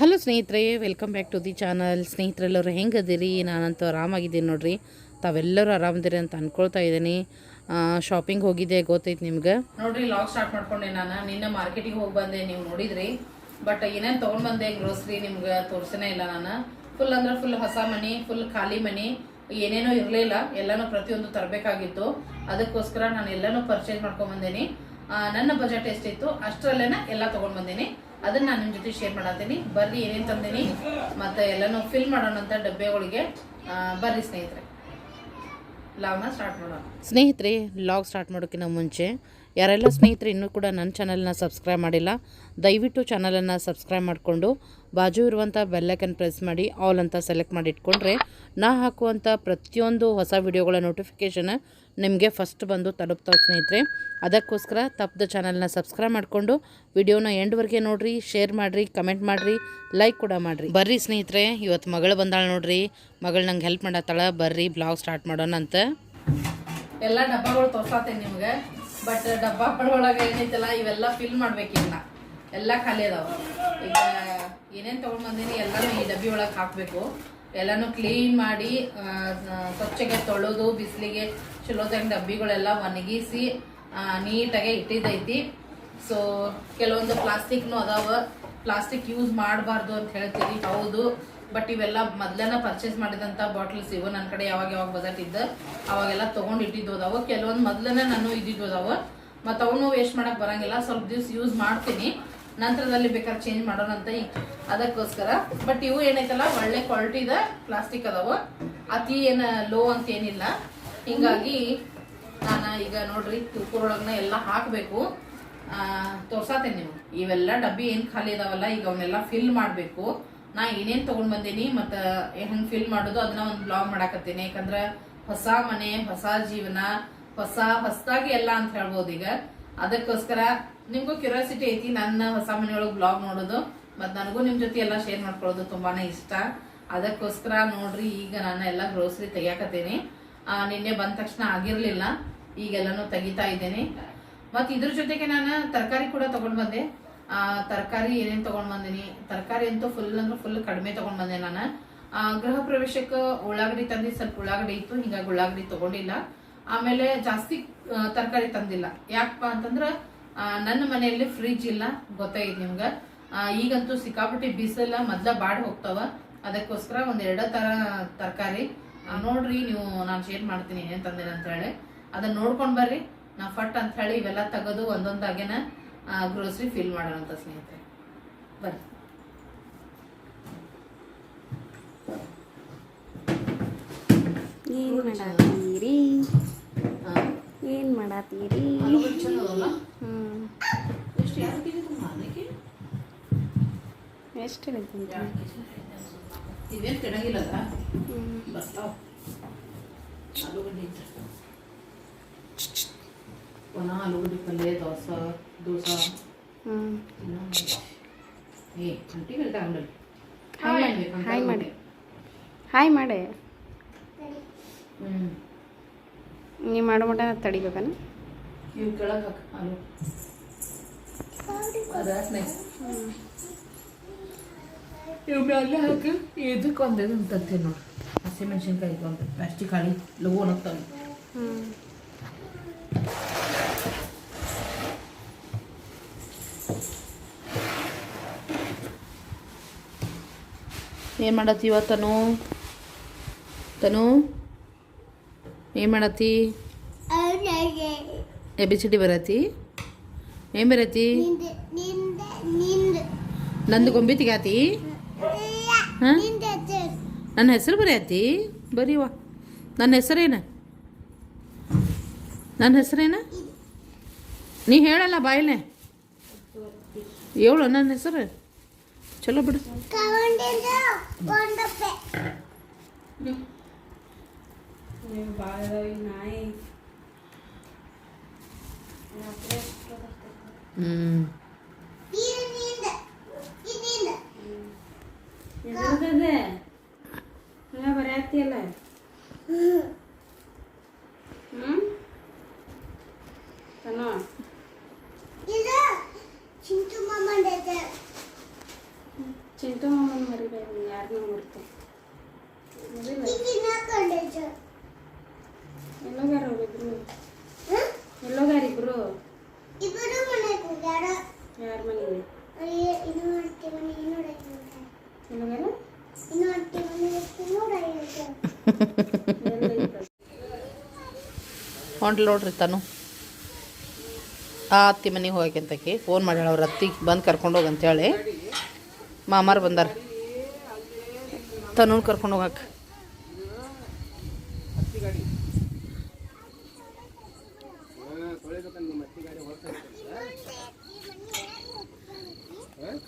Hello ಸ್ನೇಹಿತರೆ welcome back to the channel ಸ್ನೇಹಿತರೆಲ್ಲರೂ ಹೆಂಗದಿರಿ? ನಾನಂತೂ ಆರಾಮಾಗಿದ್ದೀನಿ ನೋಡ್ರಿ. ತಾವೆಲ್ಲರೂ ಆರಾಮದಿರಿ ಅಂತ ಅನ್ಕೊಳ್ತಾ ಇದ್ದೀನಿ. ಶಾಪಿಂಗ್ ಹೋಗಿದ್ದೆ ಗೊತ್ತೈತೆ ನಿಮ್ಗೆ? ನೋಡ್ರಿ ಲಾಗ್ ಸ್ಟಾರ್ಟ್ ಮಾಡ್ಕೊಂಡೆ ನಾನು. ನಿನ್ನೆ ಮಾರ್ಕೆಟಿಗೆ ಹೋಗಿ ಬಂದೆ, ನೀವು ನೋಡಿದ್ರಿ. ಬಟ್ ಏನೇನು ತೊಗೊಂಡು ಬಂದೆ ಗ್ರೋಸರಿ ನಿಮ್ಗೆ ತೋರಿಸೇ ಇಲ್ಲ ನಾನು. ಫುಲ್ ಅಂದ್ರೆ ಫುಲ್ ಹೊಸ ಮನಿ ಫುಲ್ ಖಾಲಿ ಮನಿ, ಏನೇನೋ ಇರಲಿಲ್ಲ. ಎಲ್ಲನೂ ಪ್ರತಿಯೊಂದು ತರಬೇಕಾಗಿತ್ತು. ಅದಕ್ಕೋಸ್ಕರ ನಾನು ಎಲ್ಲನೂ ಪರ್ಚೇಸ್ ಮಾಡ್ಕೊಂಡು ಬಂದೇನಿ. ನನ್ನ ಬಜೆಟ್ ಎಷ್ಟಿತ್ತು, ಅಷ್ಟರಲ್ಲೇನೇ ಎಲ್ಲ ತೊಗೊಂಡು ಬಂದೇನಿ. ಅದನ್ನ ನಾನು ನಿಮ್ ಜೊತೆ ಶೇರ್ ಮಾಡತ್ತೀನಿ ಬರ್ರಿ, ಏನೇನ್ ತಂದೀನಿ, ಮತ್ತೆ ಎಲ್ಲಾನು ಫಿಲ್ ಮಾಡೋಣ ಅಂತ ಡಬ್ಬೆಗಳಿಗೆ ಬರ್ರಿ ಸ್ನೇಹಿತರೆ. ಲಾಗ್ನ ಸ್ಟಾರ್ಟ್ ಮಾಡೋಣ. ಸ್ನೇಹಿತರೆ ಲಾಗ್ ಸ್ಟಾರ್ಟ್ ಮಾಡೋಕ್ಕಿಂತ ಮುಂಚೆ, ಯಾರೆಲ್ಲ ಸ್ನೇಹಿತರು ಇನ್ನೂ ಕೂಡ ನನ್ನ ಚಾನಲ್ನ ಸಬ್ಸ್ಕ್ರೈಬ್ ಮಾಡಿಲ್ಲ, ದಯವಿಟ್ಟು ಚಾನಲನ್ನು ಸಬ್ಸ್ಕ್ರೈಬ್ ಮಾಡಿಕೊಂಡು, ಬಾಜು ಇರುವಂಥ ಬೆಲ್ಲೈಕನ್ ಪ್ರೆಸ್ ಮಾಡಿ ಆಲ್ ಅಂತ ಸೆಲೆಕ್ಟ್ ಮಾಡಿ ಇಟ್ಕೊಂಡ್ರೆ, ನಾ ಹಾಕುವಂಥ ಪ್ರತಿಯೊಂದು ಹೊಸ ವಿಡಿಯೋಗಳ ನೋಟಿಫಿಕೇಷನ್ ನಿಮಗೆ ಫಸ್ಟ್ ಬಂದು ತಲುಪ್ತಾವೆ ಸ್ನೇಹಿತರೆ, ಅದಕ್ಕೋಸ್ಕರ ತಪ್ಪದ ಚಾನಲ್ನ ಸಬ್ಸ್ಕ್ರೈಬ್ ಮಾಡಿಕೊಂಡು ವಿಡಿಯೋನ ಎಂಡ್ವರೆಗೆ ನೋಡಿರಿ, ಶೇರ್ ಮಾಡಿರಿ, ಕಮೆಂಟ್ ಮಾಡಿರಿ, ಲೈಕ್ ಕೂಡ ಮಾಡಿರಿ. ಬರ್ರಿ ಸ್ನೇಹಿತರೆ, ಇವತ್ತು ಮಗಳು ಬಂದಾಳೆ ನೋಡ್ರಿ. ಮಗಳು ನಂಗೆ ಹೆಲ್ಪ್ ಮಾಡತ್ತಾಳ, ಬರ್ರಿ ಬ್ಲಾಗ್ ಸ್ಟಾರ್ಟ್ ಮಾಡೋಣ ಅಂತ. ಎಲ್ಲ ಡಬ್ಬಗಳು ತೋರ್ಸಾತೇನೆ ನಿಮ್ಗೆ, ಬಟ್ ಡಬ್ಬಗಳೊಳಗೆ ಏನೈತಲ್ಲ, ಇವೆಲ್ಲ ಫಿಲ್ ಮಾಡ್ಬೇಕಿನ್ನ ಎಲ್ಲ ಖಾಲಿ ಅದಾವ. ಈಗ ಏನೇನು ತಗೊಂಡ್ ಬಂದೀನಿ, ಎಲ್ಲಾನು ಈ ಡಬ್ಬಿ ಒಳಗೆ ಹಾಕಬೇಕು. ಎಲ್ಲಾನು ಕ್ಲೀನ್ ಮಾಡಿ ಸ್ವಚ್ಛಗೆ ತೊಳೆದು, ಬಿಸಿಲಿಗೆ ಚಲೋದಂಗೆ ಡಬ್ಬಿಗಳೆಲ್ಲ ಒಣಗಿಸಿ ನೀಟಾಗೆ ಇಟ್ಟಿದ್ದೈತಿ ಸೊ ಕೆಲವೊಂದು ಪ್ಲಾಸ್ಟಿಕ್ನು ಅದಾವ. ಪ್ಲಾಸ್ಟಿಕ್ ಯೂಸ್ ಮಾಡಬಾರ್ದು ಅಂತ ಹೇಳ್ತೀರಿ ಹೌದು. ಬಟ್ ಇವೆಲ್ಲ ಮೊದ್ಲೇನ ಪರ್ಚೇಸ್ ಮಾಡಿದಂತ ಬಾಟಲ್ಸ್ ಇವು. ನನ್ನ ಕಡೆ ಯಾವಾಗ ಯಾವಾಗ ಬಜೆಟ್ ಇದ್ದ, ಅವಾಗೆಲ್ಲ ತೊಗೊಂಡು ಇಟ್ಟಿದ್ದು ಅದಾವ. ಕೆಲವೊಂದು ಮೊದ್ಲನೇ ನಾನು ಇದ್ದಿದ್ದು ಅದಾವ. ಮತ್ತು ಅವನು ವೇಸ್ಟ್ ಮಾಡಕ್ ಬರಂಗಿಲ್ಲ. ಸ್ವಲ್ಪ ದಿವ್ಸ ಯೂಸ್ ಮಾಡ್ತೀನಿ. ನಂತರದಲ್ಲಿ ಬೇಕಾದ್ರೆ ಚೇಂಜ್ ಮಾಡೋಣ ಅಂತ ಅದಕ್ಕೋಸ್ಕರ. ಬಟ್ ಇವು ಏನೈತಲ್ಲ, ಒಳ್ಳೆ ಕ್ವಾಲಿಟಿದ ಪ್ಲಾಸ್ಟಿಕ್ ಅದಾವ. ಅತಿ ಏನ ಲೋ ಅಂತ ಏನಿಲ್ಲ. ಹಿಂಗಾಗಿ ನಾನು ಈಗ ನೋಡ್ರಿ ತುಪ್ಪರೊಳಗನ ಎಲ್ಲ ಹಾಕಬೇಕು. ತೋರ್ಸಾತೇನೆ ನೀವು ಇವೆಲ್ಲ ಡಬ್ಬಿ ಏನು ಖಾಲಿ ಇದಾವಲ್ಲ ಈಗ ಅವನ್ನೆಲ್ಲ ಫಿಲ್ ಮಾಡಬೇಕು. ನಾ ಏನೇನು ತಗೊಂಡ್ ಬಂದೀನಿ, ಮತ್ತು ಹೆಂಗೆ ಫಿಲ್ ಮಾಡೋದು ಅದನ್ನ ಒಂದು ಬ್ಲಾಗ್ ಮಾಡಾಕತ್ತೀನಿ. ಯಾಕಂದ್ರೆ ಹೊಸ ಮನೆ, ಹೊಸ ಜೀವನ, ಹೊಸ ಹೊಸದಾಗಿ ಎಲ್ಲ ಅಂತ ಹೇಳ್ಬೋದು ಈಗ. ಅದಕ್ಕೋಸ್ಕರ ನಿಮಗೂ ಕ್ಯೂರಿಯಾಸಿಟಿ ಐತಿ ನನ್ನ ಹೊಸ ಮನೆಯೊಳಗೆ ಬ್ಲಾಗ್ ನೋಡೋದು. ಮತ್ತು ನನಗೂ ನಿಮ್ಮ ಜೊತೆ ಎಲ್ಲ ಶೇರ್ ಮಾಡ್ಕೊಳ್ಳೋದು ತುಂಬಾನೇ ಇಷ್ಟ. ಅದಕ್ಕೋಸ್ಕರ ನೋಡ್ರಿ ಈಗ ನಾನು ಎಲ್ಲ ಗ್ರೋಸರಿ ತೆಗಿಯಾಕತ್ತೀನಿ. ನಿನ್ನೆ ಬಂದ ತಕ್ಷಣ ಆಗಿರ್ಲಿಲ್ಲ. ಈಗೆಲ್ಲನೂ ತೆಗಿತಾ ಇದ್ದೇನೆ. ಮತ್ ಇದ್ರ ಜೊತೆಗೆ ನಾನು ತರಕಾರಿ ಕೂಡ ತಗೊಂಡ್ ಬಂದೆ. ತರಕಾರಿ ಏನೇನು ತಗೊಂಡ್ ಬಂದಿನಿ? ತರಕಾರಿ ಅಂತೂ ಫುಲ್ ಅಂದ್ರೆ ಫುಲ್ ಕಡಿಮೆ ತಗೊಂಡ್ ಬಂದೆ ನಾನು. ಗೃಹ ಪ್ರವೇಶಕ್ಕೆ ಉಳ್ಳಾಗಡ್ಡಿ ತಂದಿ ಸ್ವಲ್ಪ ಉಳ್ಳಾಗಡ್ಡಿ ಇತ್ತು, ಹಿಂಗಾಗಿ ಉಳ್ಳಾಗಡ್ಡಿ ತೊಗೊಂಡಿಲ್ಲ. ಆಮೇಲೆ ಜಾಸ್ತಿ ತರಕಾರಿ ತಂದಿಲ್ಲ. ಯಾಕಪ್ಪ ಅಂತಂದ್ರೆ ನನ್ನ ಮನೆಯಲ್ಲಿ ಫ್ರಿಜ್ ಇಲ್ಲ ಗೊತ್ತಾಗಿದೆ ನಿಮ್ಗ. ಈಗಂತೂ ಸಿಕ್ಕಾಪಟ್ಟಿ ಬೀಸಲ್ಲ ಮೊದ್ಲ ಬಾಡ್ ಹೋಗ್ತಾವ. ಅದಕ್ಕೋಸ್ಕರ ಒಂದ್ ಎರಡ ತರ ತರಕಾರಿ. ನೋಡ್ರಿ ನೀವು ನಾನು ಶೇರ್ ಮಾಡ್ತೀನಿ ಏನೇನು ತಂದೇನೆ ಅಂತ ಹೇಳಿ. ಅದನ್ನ ನೋಡ್ಕೊಂಡು ಬರ್ರಿ. ನಾ ಫಟ್ ಅಂತ ಹೇಳಿ ಇವೆಲ್ಲ ತೆಗೆದು ಒಂದೊಂದಾಗೇನ ಗ್ರೋಸರಿ ಫಿಲ್ ಮಾಡೋಣ ಅಂತ ಸ್ನೇಹಿತರೆ. ಬರ್ರಿ. ಏನ್? ಹ್ಮ್. ಎಷ್ಟು ಎಷ್ಟು ಇವೇನ್ ಕೆಡಂಗಿಲ್ಲದ ಬರ್ತಾವ. ಆಲೂಗಡ್ಡೆ ಇದ್ರೆ ಒಣ ಆಲೂಗಡ್ಡೆ ಪಲ್ಯ ದೋಸೆ ದೋಸೆ. ಹ್ಮ್. ಏ ಅಂಟಿ ಹೇಳ್ತಾ ಅಂಗಡಿ ಹಾಯ್. ಮಾಡಿ ಹಾಯ್ ಮಾಡಿ. ಹಾಯ್ ಮಾಡಿ. ಹ್ಮ್. ನೀವು ಮಾಡೋ ಮಟ ತಡಿಬೇಕನ? ಇವು ಕೆಳಗೆ ಹಾಕ ಅದಾದ್ಮೇಲೆ ಇವು ಮ್ಯಾಲೆ ಹಾಕಿ ಇದಕ್ಕೆ ಒಂದು ಇದನ್ನು ತರ್ತೀನಿ ನೋಡಿ ಹಸಿಮೆಣ್ಸಿನ್ಕಾಯಿ ಒಂದು ಪ್ಲಾಸ್ಟಿಕ್ ಹಾಳಿ ಲಘು ಒಣಗ್ತಾವೆ. ಹ್ಮ್ ಏನು ಮಾಡತ್ತಿ ಇವತ್ತನು ತನು? ಏನು ಮಾಡತ್ತಿ? ಎ ಬಿ ಸಿ ಡಿ ಬರತ್ತಿ? ಏನು ಬರತ್ತಿ ನಂದು ಗೊಂಬಿ ತೆಗ್ಯಾತಿ? ಹಾಂ? ನನ್ನ ಹೆಸರು ಬರೆಯತ್ತಿ ಬರೀವ ನನ್ನ ಹೆಸರೇನ? ನನ್ನ ಹೆಸರೇನ? ನೀ ಹೇಳಲ್ಲ ಬಾಯಿಲೆ. ಹೇಳು ನನ್ನ ಹೆಸರು. ಚಲೋ ಬಿಡು. ನಾಯಿ. ಹ್ಞೂ ಎದ್ರದದೆ ಹಂಗ ಬರೆಯತ್ತಿಯಲ್ಲ ಹ್ಮ್ ತನೋ ಚಿಂಟು ಮಾಮನ್ ಮರಿಬೇಕು ಯಾರನ್ನೂ ಮುರ್ತು ಎಲ್ಲೋಗ್ಯಾರ ಅವ್ರಿಬ್ರು ಎಲ್ಲೋಗ್ಯಾರ ಇಬ್ರು ಇಬ್ಬರು ಮನೆಗೆ ಹೋಗ್ಯಾರ ಯಾರ ಮನೆಗೆ ಇನ್ನು ಅತ್ತೆ ಮನೆ ಇನ್ನೂರ ಎಲ್ಲೋಗ್ಯಾರ ಇನ್ನು ಅತ್ತೆ ಮನೆ ಇನ್ನೂರ ಹೊಂಟ್ಲು ನೋಡ್ರಿ ತಾನು. ಆ ಅತ್ತಿ ಮನೆಗೆ ಹೋಗಕ್ಕಿಂತಕಿ ಫೋನ್ ಮಾಡ್ಯಾಳ, ಅವ್ರ ಅತ್ತಿಗೆ ಬಂದು ಕರ್ಕೊಂಡು ಹೋಗಂತೇಳಿ ಮಾಮಾರು ಬಂದಾರ. ತನು ಕರ್ಕೊಂಡು ಹೋಗಕ್ಕೆ ಹಾಂ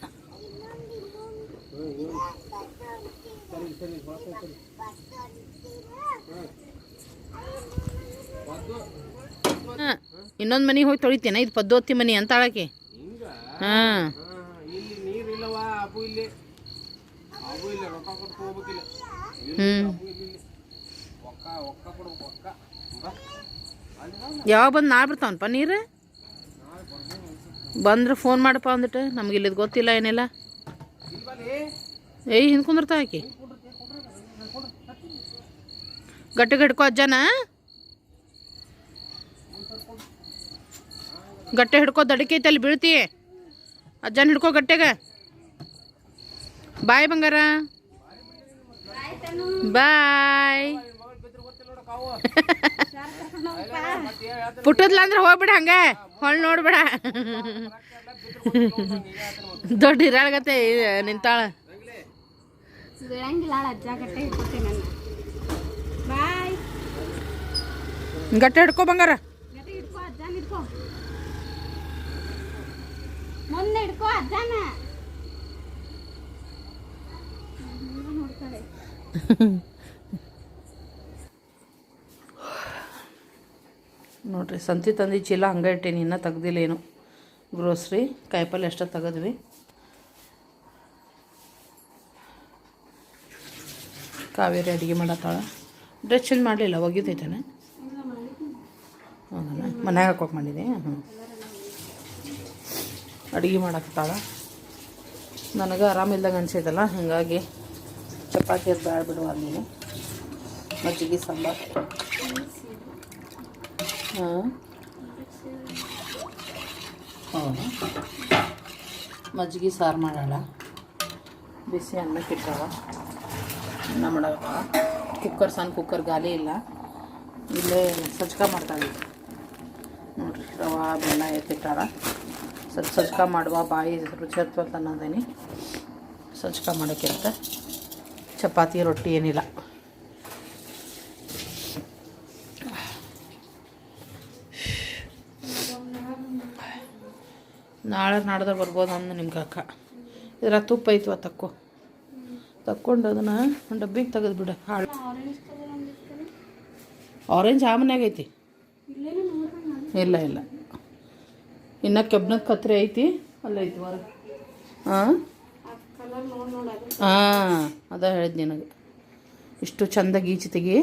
ಇನ್ನೊಂದು ಮನೆಗೆ ಹೋಗಿ ತೊಳಿತೇನೆ? ಇದು ಪದ್ದೋತಿ ಮನೆ ಅಂತ ಆಳಕ್ಕೆ. ಹಾಂ. ಹ್ಞೂ. ಯಾವಾಗ ಬಂದು ನಾಳೆ ಬರ್ತಾವನಪ್ಪ ನೀರು? ಬಂದ್ರೆ ಫೋನ್ ಮಾಡಪ್ಪ ಅಂದಿಟ್ಟು ನಮ್ಗೆ ಇಲ್ಲಿದು ಗೊತ್ತಿಲ್ಲ ಏನಿಲ್ಲ. ಏಯ್ ಹಿಂದೆ ಕುಂದಿರ್ತಾ ಆಕಿ. ಗಟ್ಟಿ ಗಟ್ಕೋ ಅಜ್ಜನ. ಗಟ್ಟೆ ಹಿಡ್ಕೊ ದಡಿಕೆ ಐತೆ ಅಲ್ಲಿ ಬೀಳ್ತಿ ಅಜ್ಜನ ಹಿಡ್ಕೋ ಗಟ್ಟೆಗ. ಬಾಯ್ ಬಂಗಾರ. ಬಾಯ್. ಪುಟ್ಟದ್ಲ ಅಂದ್ರೆ ಹೋಗ್ಬಿಡ ಹಂಗೆ. ಹೊಳ್ ನೋಡ್ಬೇಡ. ದೊಡ್ಡ ಹಿರಾಳಗತ್ತೆ ನಿಂತಾಳ. ಗಟ್ಟೆ ಹಿಡ್ಕೊ ಬಂಗಾರ ಗಟ್ಟೆ ಹಿಡ್ಕೊ ಅಜ್ಜನ ಹಿಡ್ಕೊ ನೋಡ್ರಿ, ಸಂತಿ ತಂದಿ ಚೀಲ ಹಂಗೆ ಇಟ್ಟೀನಿ, ಇನ್ನೂ ತೆಗ್ದಿಲ್ಲ ಏನು. ಗ್ರೋಸ್ರಿ ಕಾಯಿಪಲ್ಲೆ ಎಷ್ಟ ತೆಗೆದ್ವಿ. ಕಾವೇರಿ ಅಡುಗೆ ಮಾಡತ್ತಾಳ. ಡ್ರೆಸ್ ಚೇಂಜ್ ಮಾಡಲಿಲ್ಲ ಒಗಿದೈತಾನೆ ಹೌದಾ ಮನ್ಯಾಗ ಹಾಕೋಕೆ ಮಾಡಿದೆ ಅಡುಗೆ ಮಾಡತ್ತಾಳ ನನಗೆ ಆರಾಮಿಲ್ದಂಗೆ ಅನಿಸೈತಲ್ಲ, ಹಾಗಾಗಿ ಚಪಾತಿ ಅದು ಬೇಡ ಬಿಡುವ ನೀನು. ಮಜ್ಜಿಗೆ ಸಾಂಬಾರು. ಹಾಂ. ಮಜ್ಜಿಗೆ ಸಾರು ಮಾಡೋಣ ಬಿಸಿ ಅನ್ನ ಕಿಟ್ಟವ ಅನ್ನ ಮಾಡವ ಕುಕ್ಕರ್ ಸಣ್ಣ ಕುಕ್ಕರ್ ಗಾಲಿ ಇಲ್ಲ. ಇಲ್ಲೇ ಸಜ್ಕ ಮಾಡ್ತಾಳೆ. ನೋಡ್ರಿ, ರವಾ, ಬೆಲ್ಲ ಎತ್ತಿಟ್ಟಾರ ಸ್ವಲ್ಪ ಸಜ್ಕ ಮಾಡುವ ಬಾಯಿ ರುಚಿ ಹತ್ತುವಂತ ಅನ್ನೋದೇನಿ. ಸಜ್ಕ ಮಾಡೋಕ್ಕಿಂತ ಚಪಾತಿ ರೊಟ್ಟಿ ಏನಿಲ್ಲ. ನಾಳೆ ನಾಡ್ದ್ರೆ ಬರ್ಬೋದು ಅಂದು ನಿಮ್ಗೆ ಅಕ್ಕ ಇದ್ರ ತುಪ್ಪ ಐತ್ವ ತಕ್ಕೋ. ತಕ್ಕೊಂಡು ಅದನ್ನು ಒಂದು ಡಬ್ಬಿಗೆ ತೆಗೆದು ಬಿಡು. ಹಾಳು ಆರೆಂಜ್ ಆ ಮನ್ಯಾಗ ಐತಿ. ಇಲ್ಲ ಇಲ್ಲ. ಇನ್ನು ಕೆಬ್ಬನದ ಕತ್ರಿ ಐತಿ. ಅಲ್ಲೈತಿ ಹೊರ ಹಾಂ ಹಾಂ ಅದ. ಹೇಳಿದ್ ನಿನಗೆ. ಇಷ್ಟು ಚಂದ ಗೀಚಿ ತೆಗಿ.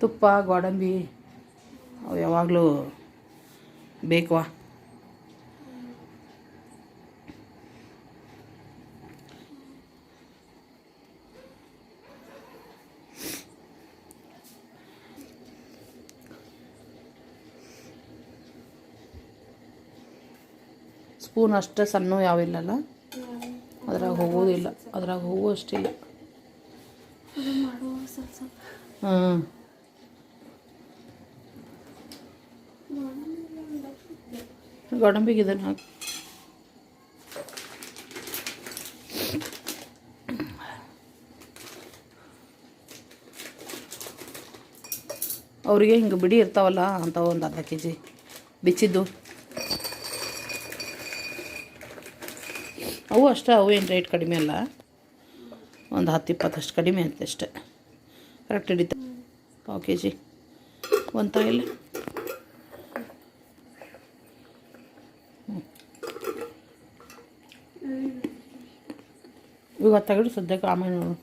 ತುಪ್ಪ ಗೋಡಂಬಿ ಅವು ಯಾವಾಗಲೂ ಬೇಕವಾ ಸ್ಪೂನ್ ಅಷ್ಟೇ ಸಣ್ಣ ಯಾವಿಲ್ಲಲ್ಲ ಅದ್ರಾಗ ಹೋಗೋದಿಲ್ಲ ಅದ್ರಾಗ ಹೋಗೋ ಅಷ್ಟಿಲ್ಲ ಹಾಂ ಗೋಡಂಬಿಗೆ ಇದನ್ನು ಹಾಕಿ. ಅವರಿಗೆ ಹಿಂಗೆ ಬಿಡಿ ಇರ್ತಾವಲ್ಲ ಅಂತ ಒಂದು ಅರ್ಧ ಕೆ ಜಿ ಬಿಚ್ಚಿದ್ದು. ಅವು ಅಷ್ಟೇ ಅವು ಏನು ರೇಟ್ ಕಡಿಮೆ ಅಲ್ಲ. ಒಂದು ಹತ್ತು ಇಪ್ಪತ್ತಷ್ಟು ಕಡಿಮೆ ಅಂತ ಅಷ್ಟೆ. ಕರೆಕ್ಟ್ ಹಿಡಿತ. ಪಾವು ಕೆ ಜಿ ಒಂದು ತಾಯಿಲ್ಲ ಈಗ ತೆಗೆದು ಸದ್ಯಕ್ಕೆ ಆಮೇಲೆ ನೋಡು.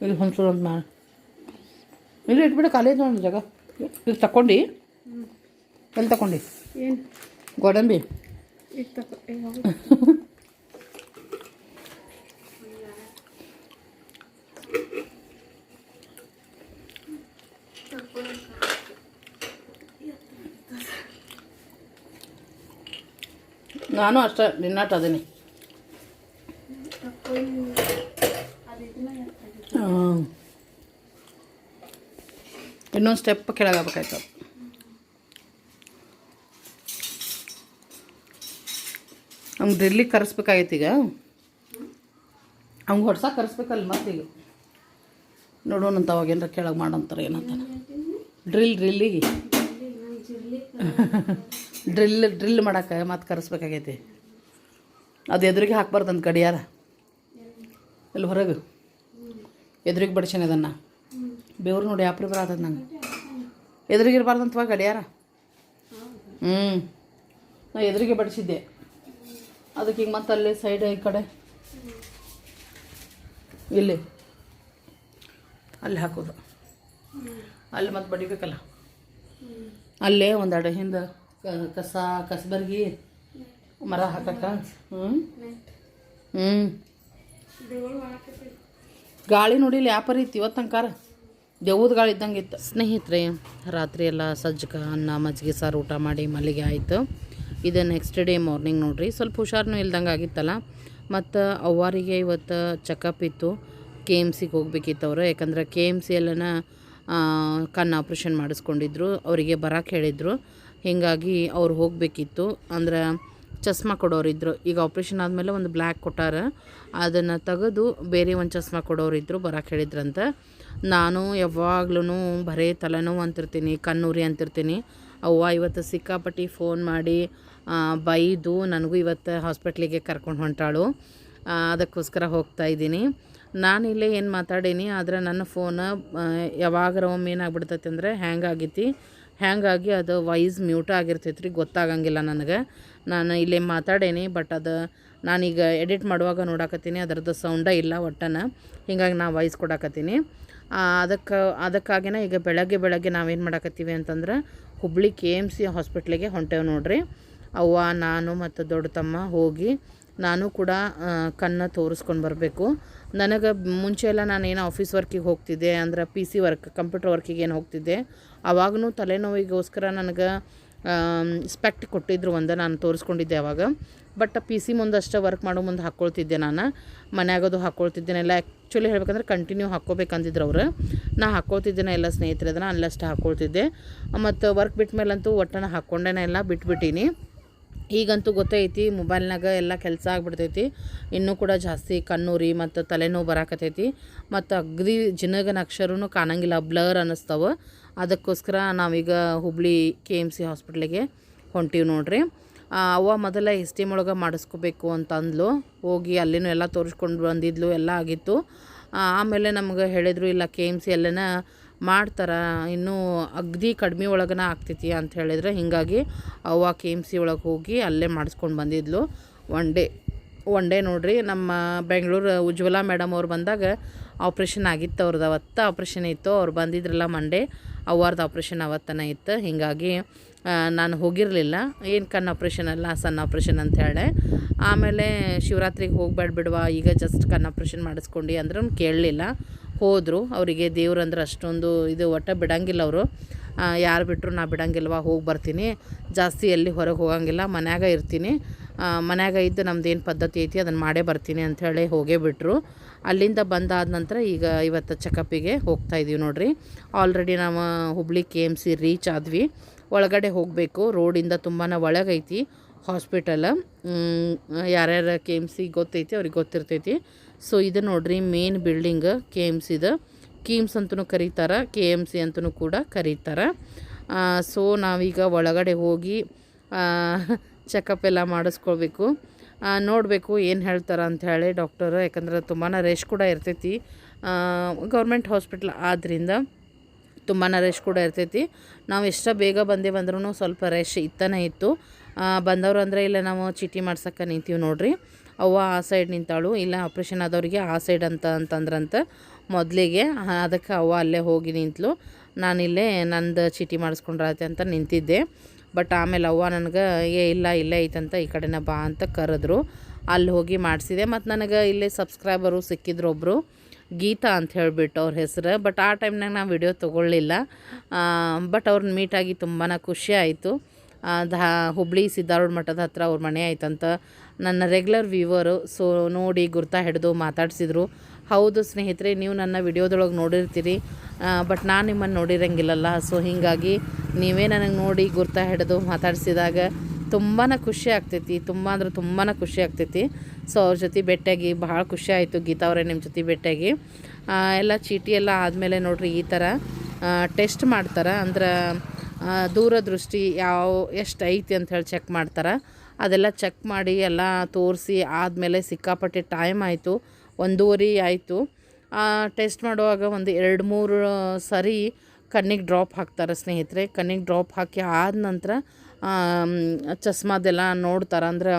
ಇಲ್ಲಿ ಹೊಂದ್ಸೋದು ಅಂತ ಮಾಡಿ ಇಲ್ಲಿ ಇಟ್ಬಿಟ್ಟು ಖಾಲಿ ನೋಡಿ ಜಾಗ. ಇಲ್ಲಿ ತಗೊಂಡು ಎಲ್ಲಿ ತಗೊಂಡು ಏನು? ಗೋಡಂಬಿ ಈಗ ತಗೋ ಏ ಹೋಗು. ನಾನು ಅಷ್ಟೇ ನಿನ್ನಾಟ ಅದೀನಿ. ಹಾಂ. ಇನ್ನೊಂದು ಸ್ಟೆಪ್ ಕೆಳಗಾಗಬೇಕಾಯ್ತು ಅವ್ನು ಡ್ರಿಲ್ಲಿಗೆ ಕರೆಸ್ಬೇಕಾಗೈತೆ ಈಗ. ಅವ್ಗೆ ಹೊಡ್ಸಕ್ಕೆ ಕರೆಸ್ಬೇಕಲ್ಲ ಮತ್ತೀಗ ನೋಡೋಣಂತ ಅವಾಗ ಏನಾರ ಕೆಳಗೆ ಮಾಡಂತಾರೆ ಏನಂತ ಡ್ರಿಲ್ ಡ್ರಿಲ್ಲಿಗೆ ಡ್ರಿಲ್ ಡ್ರಿಲ್ ಮಾಡಕ್ಕೆ ಮತ್ತೆ ಕರೆಸ್ಬೇಕಾಗೈತಿ. ಅದು ಎದುರಿಗೆ ಹಾಕ್ಬಾರ್ದಂತ ಗಡಿಯಾರ ಇಲ್ಲಿ ಹೊರಗೆ. ಎದುರಿಗೆ ಬಡಿಸೇನೆ ಅದನ್ನು ಬೆವ್ರು ನೋಡಿ ಯಾಪ್ರಿ ಬರತ್ತದ ನಂಗೆ. ಎದುರಿಗೆ ಇರಬಾರ್ದಂತವ ಗಡಿಯಾರ ಹ್ಞೂ ನಾ ಎದುರಿಗೆ ಬಡಿಸಿದ್ದೆ. ಅದಕ್ಕೆ ಈಗ ಮತ್ತೆ ಅಲ್ಲಿ ಸೈಡ್ ಈ ಕಡೆ. ಇಲ್ಲಿ. ಅಲ್ಲಿ ಹಾಕೋದು. ಅಲ್ಲಿ ಮತ್ತೆ ಬಡಿಬೇಕಲ್ಲ. ಅಲ್ಲೇ ಒಂದೆರಡು ಹಿಂದೆ ಕ- ಕಸ ಕಸಬರ್ಗಿ ಮರ ಹಾಕಕ್ಕ ಹ್ಞೂ ಹ್ಞೂ ಗಾಳಿ ನೋಡಿಲ್ಲ ಯಾವ ಇತ್ತು ಇವತ್ತು ತನಕ ದೇವದ ಗಾಳಿ ಇದ್ದಂಗೆ ಇತ್ತು. ಸ್ನೇಹಿತರೆ, ರಾತ್ರಿ ಎಲ್ಲ ಸಜ್ಜಕ, ಅನ್ನ, ಮಜ್ಜಿಗೆ, ಸಾರು, ಊಟ ಮಾಡಿ ಮಲ್ಲಿಗೆ ಆಯಿತು. ಇದು ನೆಕ್ಸ್ಟ್ ಡೇ ಮಾರ್ನಿಂಗ್ ನೋಡ್ರಿ. ಸ್ವಲ್ಪ ಹುಷಾರ್ನೂ ಇಲ್ದಂಗೆ ಆಗಿತ್ತಲ್ಲ. ಮತ್ತು ಅವ್ವಾರಿಗೆ ಇವತ್ತು ಚೆಕಪ್ ಇತ್ತು. ಕೆ ಎಂ ಸಿಗೆ ಹೋಗ್ಬೇಕಿತ್ತು ಅವರು ಯಾಕಂದ್ರೆ ಕೆ ಎಂ ಸಿ ಎಲ್ಲನ ಕಣ್ಣು ಆಪ್ರೇಷನ್ ಮಾಡಿಸ್ಕೊಂಡಿದ್ರು, ಅವರಿಗೆ ಬರಕ್ಕೆ ಹೇಳಿದರು. ಹೀಗಾಗಿ ಅವ್ರು ಹೋಗಬೇಕಿತ್ತು. ಅಂದ್ರೆ ಚಸ್ಮಾ ಕೊಡೋರಿದ್ರು. ಈಗ ಆಪ್ರೇಷನ್ ಆದಮೇಲೆ ಒಂದು ಬ್ಲ್ಯಾಕ್ ಕೊಟ್ಟಾರ. ಅದನ್ನು ತೆಗೆದು ಬೇರೆ ಒಂದು ಚಸ್ಮಾ ಕೊಡೋರಿದ್ರು ಬರಕ್ಕೆ ಹೇಳಿದ್ರಂತ. ನಾನು ಯಾವಾಗ್ಲೂ ಬರೇ ತಲೆನೋವು ಅಂತಿರ್ತೀನಿ, ಕಣ್ಣೂರಿ ಅಂತಿರ್ತೀನಿ. ಅವ್ವ ಇವತ್ತು ಸಿಕ್ಕಾಪಟ್ಟಿ ಫೋನ್ ಮಾಡಿ ಬೈದು ನನಗೂ ಇವತ್ತು ಹಾಸ್ಪಿಟ್ಲಿಗೆ ಕರ್ಕೊಂಡು ಹೊಂಟಾಳು. ಅದಕ್ಕೋಸ್ಕರ ಹೋಗ್ತಾ ಇದ್ದೀನಿ. ನಾನು ಇಲ್ಲೇ ಏನು ಮಾತಾಡೀನಿ, ಆದರೆ ನನ್ನ ಫೋನ್ ಯಾವಾಗರ ಒಮ್ಮೆ ಏನಾಗ್ಬಿಡ್ತೈತಿ ಅಂದರೆ ಹ್ಯಾಂಗ್ ಆಗೈತಿ. ಹ್ಯಾಂಗಾಗಿ ಅದು ವಾಯ್ಸ್ ಮ್ಯೂಟ್ ಆಗಿರ್ತೈತೆ ರೀ ಗೊತ್ತಾಗಂಗಿಲ್ಲ ನನಗೆ. ನಾನು ಇಲ್ಲೇ ಮಾತಾಡೇನಿ ಬಟ್ ಅದು ನಾನೀಗ ಎಡಿಟ್ ಮಾಡುವಾಗ ನೋಡಾಕತ್ತೀನಿ, ಅದರದ್ದು ಸೌಂಡೇ ಇಲ್ಲ ಒಟ್ಟನ. ಹೀಗಾಗಿ ನಾ ವಾಯ್ಸ್ ಕೊಡಾಕತ್ತೀನಿ. ಅದಕ್ಕೆ, ಅದಕ್ಕಾಗಿನ ಈಗ ಬೆಳಗ್ಗೆ ಬೆಳಗ್ಗೆ ನಾವೇನು ಮಾಡಾಕತ್ತೀವಿ ಅಂತಂದ್ರೆ ಹುಬ್ಳಿ ಕೆ ಎಂ ಸಿ ಹಾಸ್ಪಿಟ್ಲಿಗೆ ಹೊಂಟೇವು ನೋಡ್ರಿ. ಅವ್ವ, ನಾನು ಮತ್ತು ದೊಡ್ಡ ತಮ್ಮ ಹೋಗಿ ನಾನು ಕೂಡ ಕಣ್ಣ ತೋರಿಸ್ಕೊಂಡು ಬರಬೇಕು. ನನಗೆ ಮುಂಚೆ ಎಲ್ಲ ನಾನು ಏನೋ ಆಫೀಸ್ ವರ್ಕಿಗೆ ಹೋಗ್ತಿದ್ದೆ, ಅಂದ್ರೆ ಪಿ ಸಿ ವರ್ಕ್ ಕಂಪ್ಯೂಟರ್ ವರ್ಕಿಗೆ ಏನು ಹೋಗ್ತಿದ್ದೆ. ಆವಾಗೂ ತಲೆನೋವಿಗೋಸ್ಕರ ನನಗೆ ಸ್ಪೆಕ್ಟ್ ಕೊಟ್ಟಿದ್ರು ಒಂದು ನಾನು ತೋರಿಸ್ಕೊಂಡಿದ್ದೆ ಅವಾಗ. ಬಟ್ ಪಿ ಸಿ ಮುಂದೆ ವರ್ಕ್ ಮಾಡೋ ಮುಂದೆ ಹಾಕ್ಕೊಳ್ತಿದ್ದೆ ನಾನು. ಮನ್ಯಾಗದು ಹಾಕ್ಕೊಳ್ತಿದ್ದೇನೆಲ್ಲ ಆ್ಯಕ್ಚುಲಿ ಹೇಳ್ಬೇಕಂದ್ರೆ ಕಂಟಿನ್ಯೂ ಹಾಕ್ಕೋಬೇಕಂದಿದ್ರು ಅವರು. ನಾ ಹಾಕ್ಕೊಳ್ತಿದ್ದೇನೆ ಎಲ್ಲ ಸ್ನೇಹಿತರೆ ಅದನ್ನು ಅಲ್ಲಷ್ಟು ಹಾಕ್ಕೊಳ್ತಿದ್ದೆ ಮತ್ತು ವರ್ಕ್ ಬಿಟ್ಟ ಮೇಲಂತೂ ಒಟ್ಟನ ಹಾಕ್ಕೊಂಡೇನೆ ಎಲ್ಲ ಬಿಟ್ಬಿಟ್ಟೀನಿ. ಈಗಂತೂ ಗೊತ್ತೈತಿ ಮೊಬೈಲ್ನಾಗ ಎಲ್ಲ ಕೆಲಸ ಆಗ್ಬಿಡ್ತೈತಿ. ಇನ್ನೂ ಕೂಡ ಜಾಸ್ತಿ ಕಣ್ಣೂರಿ ಮತ್ತು ತಲೆನೋವು ಬರಾಕತೈತಿ ಮತ್ತು ಅಗ್ದಿ ಜಿನಗನ ಅಕ್ಷರೂ ಕಾಣಂಗಿಲ್ಲ, ಬ್ಲರ್ ಅನ್ನಿಸ್ತಾವೆ ಅದಕ್ಕೋಸ್ಕರ ನಾವೀಗ ಹುಬ್ಳಿ ಕೆ ಎಂ ಸಿ ಹಾಸ್ಪಿಟ್ಲಿಗೆ ಹೊಂಟೀವಿ ನೋಡ್ರಿ. ಅವ ಮೊದಲ ಎಸ್ ಟಿ ಒಳಗೆ ಮಾಡಿಸ್ಕೋಬೇಕು ಅಂತ ಅಂದ್ಲು ಹೋಗಿ ಅಲ್ಲಿನೂ ಎಲ್ಲ ತೋರಿಸ್ಕೊಂಡು ಬಂದಿದ್ಲು, ಎಲ್ಲ ಆಗಿತ್ತು. ಆಮೇಲೆ ನಮ್ಗೆ ಹೇಳಿದ್ರು, ಇಲ್ಲ ಕೆ ಎಂ ಸಿ ಎಲ್ಲನ ಮಾಡ್ತಾರೆ, ಇನ್ನೂ ಅಗ್ದಿ ಕಡಿಮೆ ಒಳಗನ ಆಗ್ತೈತಿ ಅಂತ ಹೇಳಿದ್ರೆ ಹೀಗಾಗಿ ಅವ್ವ ಕೆ ಎಂ ಸಿ ಒಳಗೆ ಹೋಗಿ ಅಲ್ಲೇ ಮಾಡಿಸ್ಕೊಂಡು ಬಂದಿದ್ಲು. ಒನ್ ಡೇ ಒನ್ ಡೇ ನೋಡ್ರಿ, ನಮ್ಮ ಬೆಂಗಳೂರು ಉಜ್ವಲಾ ಮೇಡಮ್ ಅವ್ರು ಬಂದಾಗ ಆಪ್ರೇಷನ್ ಆಗಿತ್ತು ಅವ್ರದ್ದು ಅವತ್ತು ಆಪ್ರೇಷನ್ ಇತ್ತು, ಅವ್ರು ಬಂದಿದ್ರಲ್ಲ ಮಂಡೇ ಅವ್ರದ್ದು ಆಪ್ರೇಷನ್ ಅವತ್ತನ ಇತ್ತು. ಹೀಗಾಗಿ ನಾನು ಹೋಗಿರಲಿಲ್ಲ. ಏನು ಕಣ್ಣು ಆಪ್ರೇಷನ್ ಅಲ್ಲ ಸಣ್ಣ ಆಪ್ರೇಷನ್ ಅಂತ ಹೇಳಿ. ಆಮೇಲೆ ಶಿವರಾತ್ರಿಗೆ ಹೋಗ್ಬೇಡ ಬಿಡುವ ಈಗ ಜಸ್ಟ್ ಕಣ್ಣು ಆಪ್ರೇಷನ್ ಮಾಡಿಸ್ಕೊಂಡು ಅಂದ್ರೂ ಕೇಳಲಿಲ್ಲ. ಹೋದರು. ಅವರಿಗೆ ದೇವ್ರು ಅಂದ್ರೆ ಅಷ್ಟೊಂದು ಇದು ಒಟ್ಟು ಬಿಡಂಗಿಲ್ಲ ಅವರು. ಯಾರು ಬಿಟ್ಟರು ನಾ ಬಿಡಂಗಿಲ್ವ, ಹೋಗಿ ಬರ್ತೀನಿ. ಜಾಸ್ತಿ ಎಲ್ಲಿ ಹೊರಗೆ ಹೋಗಂಗಿಲ್ಲ, ಮನ್ಯಾಗ ಇರ್ತೀನಿ. ಮನ್ಯಾಗ ಇದ್ದು ಏನು ಪದ್ಧತಿ ಐತಿ ಅದನ್ನು ಮಾಡೇ ಬರ್ತೀನಿ ಅಂಥೇಳಿ ಹೋಗೇ ಬಿಟ್ಟರು ಅಲ್ಲಿಂದ ಬಂದಾದ ನಂತರ ಈಗ ಇವತ್ತು ಚೆಕಪ್ಪಿಗೆ ಹೋಗ್ತಾ ಇದ್ದೀವಿ ನೋಡಿರಿ. ಆಲ್ರೆಡಿ ನಾವು Hubli K M C reach ಆದ್ವಿ. ಒಳಗಡೆ ಹೋಗಬೇಕು. ರೋಡಿಂದ ತುಂಬಾ ಒಳಗೈತಿ. ಹಾಸ್ಪಿಟಲ್ ಯಾರ್ಯಾರ ಕೆ ಎಂ ಸಿ ಗೊತ್ತೈತಿ ಅವ್ರಿಗೆ ಗೊತ್ತಿರ್ತೈತಿ. ಸೊ ಇದು ನೋಡ್ರಿ ಮೇನ್ ಬಿಲ್ಡಿಂಗ್ ಕೆ ಎಂ ಸಿದು ಕೀಮ್ಸ್ ಅಂತಲೂ ಕರೀತಾರೆ ಕೆ ಎಂ ಸಿ ಅಂತಲೂ ಕೂಡ ಕರೀತಾರೆ. ಸೊ ನಾವೀಗ ಒಳಗಡೆ ಹೋಗಿ ಚೆಕಪ್ ಎಲ್ಲ ಮಾಡಿಸ್ಕೊಳ್ಬೇಕು. ನೋಡಬೇಕು ಏನು ಹೇಳ್ತಾರೆ ಅಂತ ಹೇಳಿ ಡಾಕ್ಟರ್ ಯಾಕಂದ್ರೆ ತುಂಬಾ ರೇಷ್ ಕೂಡ ಇರ್ತೈತಿ. ಗೌರ್ಮೆಂಟ್ ಹಾಸ್ಪಿಟ್ಲ್ ಆದ್ದರಿಂದ ತುಂಬಾ ರಶ್ ಕೂಡ ಇರ್ತೈತಿ. ನಾವು ಎಷ್ಟೋ ಬೇಗ ಬಂದೇ ಬಂದ್ರೂ ಸ್ವಲ್ಪ ರಶ್ ಇತ್ತನೇ ಇತ್ತು. ಬಂದವ್ರು ಅಂದರೆ ಇಲ್ಲ, ನಾವು ಚೀಟಿ ಮಾಡ್ಸಕ್ಕೆ ನಿಂತೀವಿ ನೋಡ್ರಿ. ಅವ್ವ ಆ ಸೈಡ್ ನಿಂತಾಳು. ಇಲ್ಲ ಆಪ್ರೇಷನ್ ಆದವ್ರಿಗೆ ಆ ಸೈಡ್ ಅಂತ ಅಂತಂದ್ರಂತ. ಮೊದಲಿಗೆ ಅದಕ್ಕೆ ಅವ್ವ ಅಲ್ಲೇ ಹೋಗಿ ನಿಂತಳು ನಾನಿಲ್ಲೇ ನಂದು ಚೀಟಿ ಮಾಡಿಸ್ಕೊಂಡ್ರಾತೆ ಅಂತ ನಿಂತಿದ್ದೆ. ಬಟ್ ಆಮೇಲೆ ಅವ್ವ ನನಗೆ, ಏ, ಇಲ್ಲ, ಇಲ್ಲೇ ಐತಂತ, ಈ ಕಡೆನ ಬಾ ಅಂತ ಕರೆದ್ರು. ಅಲ್ಲಿ ಹೋಗಿ ಮಾಡಿಸಿದೆ. ಮತ್ತು ನನಗೆ ಇಲ್ಲೇ ಸಬ್ಸ್ಕ್ರೈಬರು ಸಿಕ್ಕಿದ್ರು ಒಬ್ಬರು ಗೀತಾ ಅಂತ ಹೇಳಿಬಿಟ್ಟು ಅವ್ರ ಹೆಸರು. ಬಟ್ ಆ ಟೈಮ್ನಾಗ ನಾನು ವಿಡಿಯೋ ತೊಗೊಳ್ಳಿಲ್ಲ. ಬಟ್ ಅವ್ರನ್ನ ಮೀಟಾಗಿ ತುಂಬಾ ಖುಷಿ ಆಯಿತು. ದಾ, ಹುಬ್ಳಿ ಸಿದ್ದಾರೂಢ ಮಠದ ಹತ್ರ ಅವ್ರ ಮನೆ ಆಯ್ತಂತ. ನನ್ನ ರೆಗ್ಯುಲರ್ ವ್ಯೂವರು ಸೊ ನೋಡಿ ಗುರ್ತಾ ಹಿಡಿದು ಮಾತಾಡಿಸಿದ್ರು. ಹೌದು ಸ್ನೇಹಿತರೆ ನೀವು ನನ್ನ ವಿಡಿಯೋದೊಳಗೆ ನೋಡಿರ್ತೀರಿ ಬಟ್ ನಾನು ನಿಮ್ಮನ್ನು ನೋಡಿರಂಗಿಲ್ಲಲ್ಲ ಸೊ ಹೀಗಾಗಿ ನೀವೇ ನನಗೆ ನೋಡಿ ಗುರ್ತಾ ಹಿಡಿದು ಮಾತಾಡಿಸಿದಾಗ ತುಂಬಾ ಖುಷಿ ಆಗ್ತೈತಿ ತುಂಬ ಅಂದ್ರೆ ತುಂಬಾ ಖುಷಿ ಆಗ್ತೈತಿ. ಸೊ ಅವ್ರ ಜೊತೆ ಬೆಟ್ಟಾಗಿ ಭಾಳ ಖುಷಿ ಆಯಿತು ಗೀತಾ ಅವರೇ ನಿಮ್ಮ ಜೊತೆ ಆ, ಎಲ್ಲ ಚೀಟಿ ಎಲ್ಲ ಆದಮೇಲೆ ನೋಡಿರಿ ಈ ಥರ ಟೆಸ್ಟ್ ಮಾಡ್ತಾರೆ ಅಂದ್ರೆ ದೂರದೃಷ್ಟಿ ಯಾವ ಎಷ್ಟು ಐತಿ ಅಂತ ಹೇಳಿ ಚೆಕ್ ಮಾಡ್ತಾರೆ. ಅದೆಲ್ಲ ಚೆಕ್ ಮಾಡಿ ಎಲ್ಲ ತೋರಿಸಿ ಆದಮೇಲೆ ಸಿಕ್ಕಾಪಟ್ಟೆ ಟೈಮ್ ಆಯಿತು. ಒಂದೂವರೆ ಆಯಿತು. ಟೆಸ್ಟ್ ಮಾಡುವಾಗ ಒಂದು ಎರಡು ಮೂರು ಸರಿ ಕಣ್ಣಿಗೆ ಡ್ರಾಪ್ ಹಾಕ್ತಾರೆ ಸ್ನೇಹಿತರೆ. ಕಣ್ಣಿಗೆ ಡ್ರಾಪ್ ಹಾಕಿ ಆದ ನಂತರ ಚಸ್ಮಾದೆಲ್ಲ ನೋಡ್ತಾರೆ. ಅಂದ್ರೆ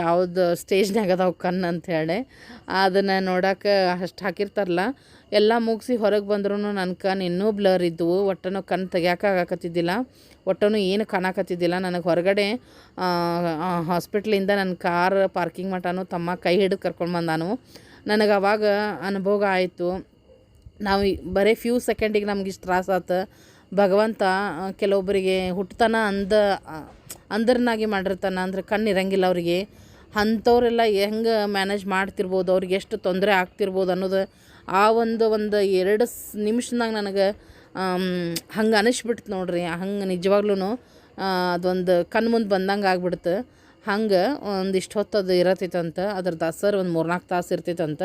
ಯಾವ್ದು ಸ್ಟೇಜ್ನಾಗ ಅದಾವ ಕಣ್ಣು ಅಂಥೇಳಿ ಅದನ್ನು ನೋಡೋಕೆ ಅಷ್ಟು ಹಾಕಿರ್ತಾರಲ್ಲ. ಎಲ್ಲ ಮುಗಿಸಿ ಹೊರಗೆ ಬಂದ್ರೂ ನನ್ನ ಕಣ್ಣು ಇನ್ನೂ ಬ್ಲರ್ ಇದ್ದವು ಒಟ್ಟನೂ ಕಣ್ಣು ತೆಗಿಯೋಕ್ಕಾಗಕತ್ತಿದ್ದಿಲ್ಲ ಒಟ್ಟನು ಏನು ಕಾಣಕತ್ತಿದ್ದಿಲ್ಲ. ನನಗೆ ಹೊರಗಡೆ ಹಾಸ್ಪಿಟ್ಲಿಂದ ನನ್ನ ಕಾರ್ ಪಾರ್ಕಿಂಗ್ ಮಟನು ತಮ್ಮ ಕೈ ಹಿಡಿದು ಕರ್ಕೊಂಡು ಬಂದಾನು. ನನಗೆ ಅವಾಗ ಅನುಭೋಗ ಆಯಿತು. ನಾವು ಬರೀ ಫ್ಯೂ ಸೆಕೆಂಡಿಗೆ ನಮ್ಗೆ ಇಷ್ಟು ತ್ರಾಸಾತು ಭಗವಂತ ಆ, ಕೆಲವೊಬ್ಬರಿಗೆ ಹುಟ್ಟತನ ಅಂದ ಅಂದರ್ನಾಗಿ ಮಾಡಿರ್ತಾನ ಅಂದ್ರೆ ಕಣ್ಣು ಇರಂಗಿಲ್ಲ ಅವರಿಗೆ. ಅಂಥವ್ರೆಲ್ಲ ಹೆಂಗೆ ಮ್ಯಾನೇಜ್ ಮಾಡ್ತಿರ್ಬೋದು ಅವ್ರಿಗೆ ಎಷ್ಟು ತೊಂದರೆ ಆಗ್ತಿರ್ಬೋದು ಅನ್ನೋದು ಆ ಒಂದು ಒಂದು ಎರಡು ನಿಮಿಷದಾಗ ನನಗೆ ಹಂಗೆ ಅನಿಸ್ಬಿಡ್ತು ನೋಡ್ರಿ, ಹಂಗೆ ನಿಜವಾಗ್ಲೂ ಅದೊಂದು ಕಣ್ಣು ಮುಂದೆ ಬಂದಂಗೆ ಆಗ್ಬಿಡ್ತು. ಹಂಗೆ ಒಂದಿಷ್ಟು ಹೊತ್ತು ಅದು ಇರತ್ತೈತಂತ ಅದ್ರ ದಾಸರ್ ಒಂದು ಮೂರ್ನಾಲ್ಕು ತಾಸು ಇರ್ತೈತಂತ.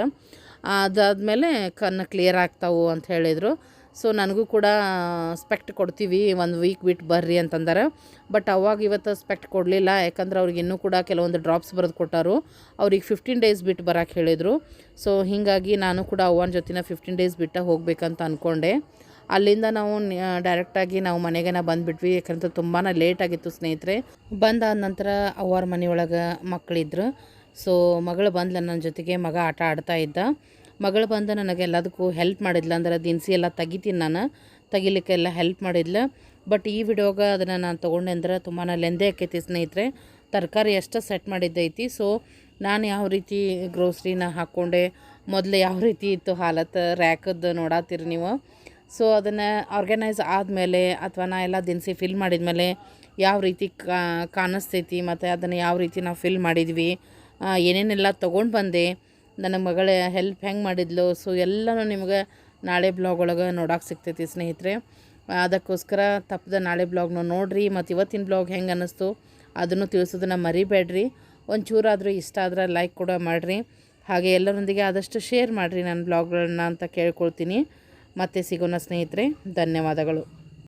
ಅದಾದಮೇಲೆ ಕಣ್ಣು ಕ್ಲಿಯರ್ ಆಗ್ತಾವು ಅಂತ ಹೇಳಿದರು. ಸೊ ನನಗೂ ಕೂಡ ಸ್ಪೆಕ್ಟ್ ಕೊಡ್ತೀವಿ, ಒಂದು ವೀಕ್ ಬಿಟ್ಟು ಬರ್ರಿ ಅಂತಂದಾರೆ. ಬಟ್ ಅವಾಗ ಇವತ್ತು ಸ್ಪೆಕ್ಟ್ ಕೊಡಲಿಲ್ಲ, ಯಾಕಂದ್ರೆ ಅವ್ರಿಗೆ ಇನ್ನೂ ಕೂಡ ಕೆಲವೊಂದು ಡ್ರಾಪ್ಸ್ ಬರೆದು ಕೊಟ್ಟಾರು. ಅವ್ರಿಗೆ ಫಿಫ್ಟೀನ್ ಡೇಸ್ ಬಿಟ್ಟು ಬರೋಕ್ಕೆ ಹೇಳಿದರು. ಸೊ ಹೀಗಾಗಿ ನಾನು ಕೂಡ ಅವ್ವನ ಜೊತೆನ ಫಿಫ್ಟೀನ್ ಡೇಸ್ ಬಿಟ್ಟ ಹೋಗ್ಬೇಕಂತ ಅಂದ್ಕೊಂಡೆ ಅಲ್ಲಿಂದ ನಾವು ಡೈರೆಕ್ಟಾಗಿ ನಾವು ಮನೆಗೆ ಬಂದುಬಿಟ್ವಿ. ಯಾಕಂದ್ರೆ ತುಂಬಾ ಲೇಟ್ ಆಗಿತ್ತು ಸ್ನೇಹಿತರೆ. ಬಂದಾದ ನಂತರ ಅವ್ರ ಮನೆಯೊಳಗೆ ಮಕ್ಕಳಿದ್ರು ಸೊ ಮಗಳು ಬಂದ್ಲ ನನ್ನ ಜೊತೆಗೆ. ಮಗ ಆಟ ಆಡ್ತಾ ಇದ್ದ. ಮಗಳು ಬಂದು ನನಗೆ ಎಲ್ಲದಕ್ಕೂ ಹೆಲ್ಪ್ ಮಾಡಿದ್ಲ. ಅಂದ್ರೆ ದಿನಸಿ ಎಲ್ಲ ತೆಗಿತೀನಿ ನಾನು. ತೆಗಿಲಿಕ್ಕೆಲ್ಲ ಹೆಲ್ಪ್ ಮಾಡಿದ್ಲ. ಬಟ್ ಈ ವಿಡಿಯೋಗೆ ಅದನ್ನು ನಾನು ತೊಗೊಂಡೆ ಅಂದ್ರೆ ತುಂಬಾ ಲೆಂದೆ ಆಕೈತಿ ಸ್ನೇಹಿತರೆ. ತರಕಾರಿ ಎಷ್ಟು ಸೆಟ್ ಮಾಡಿದ್ದೈತಿ. ಸೊ ನಾನು ಯಾವ ರೀತಿ ಗ್ರೋಸ್ರಿನ ಹಾಕ್ಕೊಂಡೆ ಮೊದಲು ಯಾವ ರೀತಿ ಇತ್ತು ಹಾಲತ್ತು ರ್ಯಾಕದ್ದು ನೋಡತ್ತೀರಿ ನೀವು. ಸೊ ಅದನ್ನು ಆರ್ಗನೈಸ್ ಆದಮೇಲೆ ಅಥವಾ ನಾ ಎಲ್ಲ ದಿನಸಿ ಫಿಲ್ ಮಾಡಿದ್ಮೇಲೆ ಯಾವ ರೀತಿ ಕಾಣಿಸ್ತೈತಿ ಮತ್ತು ಅದನ್ನು ಯಾವ ರೀತಿ ನಾವು ಫಿಲ್ ಮಾಡಿದ್ವಿ ಏನೇನೆಲ್ಲ ತೊಗೊಂಡು ಬಂದೆ, ನನ್ನ ಮಗಳ ಹೆಲ್ಪ್ ಹೆಂಗೆ ಮಾಡಿದ್ಲು ಸೊ ಎಲ್ಲನೂ ನಿಮ್ಗೆ ನಾಳೆ ಬ್ಲಾಗ್ ಒಳಗೆ ನೋಡೋಕೆ ಸಿಗ್ತೈತಿ ಸ್ನೇಹಿತರೆ. ಅದಕ್ಕೋಸ್ಕರ ತಪ್ಪದ ನಾಳೆ ಬ್ಲಾಗ್ನ ನೋಡಿರಿ, ಮತ್ತು ಇವತ್ತಿನ ಬ್ಲಾಗ್ ಹೆಂಗೆ ಅನ್ನಿಸ್ತು ಅದನ್ನು ತಿಳಿಸೋದನ್ನು ಮರಿಬೇಡ್ರಿ. ಒಂಚೂರಾದರೂ ಇಷ್ಟ ಆದ್ರೆ ಲೈಕ್ ಕೂಡ ಮಾಡಿರಿ. ಹಾಗೆ ಎಲ್ಲರೊಂದಿಗೆ ಆದಷ್ಟು ಶೇರ್ ಮಾಡಿರಿ ನನ್ನ ಬ್ಲಾಗ್ಗಳನ್ನ ಅಂತ ಕೇಳ್ಕೊಳ್ತೀನಿ. ಮತ್ತೆ ಸಿಗೋಣ ಸ್ನೇಹಿತರೆ ಧನ್ಯವಾದಗಳು.